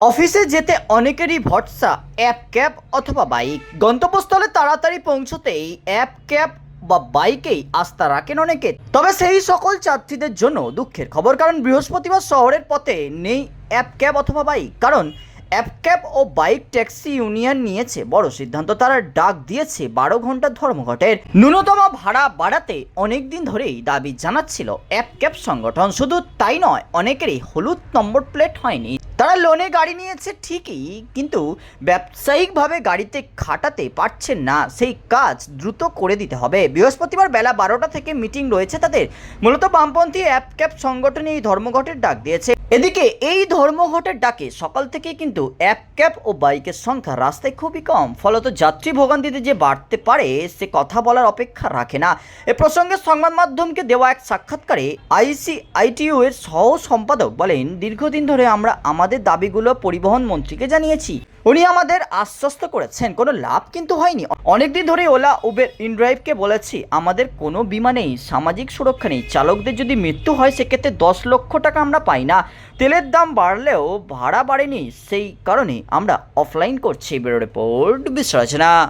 অফিসে যেতে অনেকেরই ভরসা অ্যাপ ক্যাব অথবা বাইক গন্তব্যস্থলে তাড়াতাড়ি পৌঁছতেই অ্যাপ ক্যাব বা বাইকেই আস্থা রাখেন অনেকে। তবে সেই সকল যাত্রীদের জন্য দুঃখের খবর, কারণ বৃহস্পতিবার শহরের পথে নেই অ্যাপ ক্যাব অথবা বাইক কারণ অ্যাপ ক্যাব ও বাইক ট্যাক্সি ইউনিয়ন নিয়েছে। বড় সিদ্ধান্ত তারা ডাক দিয়েছে। বারো ঘণ্টার ধর্মঘটের ন্যূনতম ভাড়া বাড়াতে অনেক দিন ধরেই দাবি জানাচ্ছিল অ্যাপক্যাপ সংগঠন। শুধু তাই নয়, অনেকেরই হলুদ নম্বর প্লেট হয়নি। তারা লোনে গাড়ি নিয়েছে ঠিকই, কিন্তু ব্যবসায়িকভাবে গাড়িতে খাটাতে পারছেন না। সেই কাজ দ্রুত করে দিতে হবে। বৃহস্পতিবার বেলা বারোটা থেকে মিটিং রয়েছে তাদের। মূলত বামপন্থী অ্যাপ ক্যাপ সংগঠন এই ধর্মঘটের ডাক দিয়েছে। এদিকে এই ধর্মঘটের ডাকে সকাল থেকেই কিন্তু অ্যাপ ক্যাব ও বাইকের সংখ্যা রাস্তায় খুবই কম। ফলত যাত্রী ভোগান্তিতে যে বাড়তে পারে, সে কথা বলার অপেক্ষা রাখে না। এ প্রসঙ্গে সংবাদ মাধ্যমকে দেওয়া এক সাক্ষাৎকারে আইসি আইটিইউ এর সহ সম্পাদক বলেন, দীর্ঘদিন ধরে আমরা আমাদের দাবিগুলো পরিবহন মন্ত্রীকে জানিয়েছি। উনি আমাদের আশ্বস্ত করেছেন, কোনো লাভ কিন্তু হয়নি। অনেকদিন ধরে ওলা, উবের, ইনড্রাইভকে বলেছি, আমাদের কোনো বিমা নেই, সামাজিক সুরক্ষা নেই, চালকদের যদি মৃত্যু হয়, সেক্ষেত্রে দশ লক্ষ টাকা আমরা পাই না। তেলের দাম বাড়লেও ভাড়া বাড়েনি, সেই কারণে আমরা অফলাইন করছি বেরো রিপোর্ট, বিশ্লেষণা।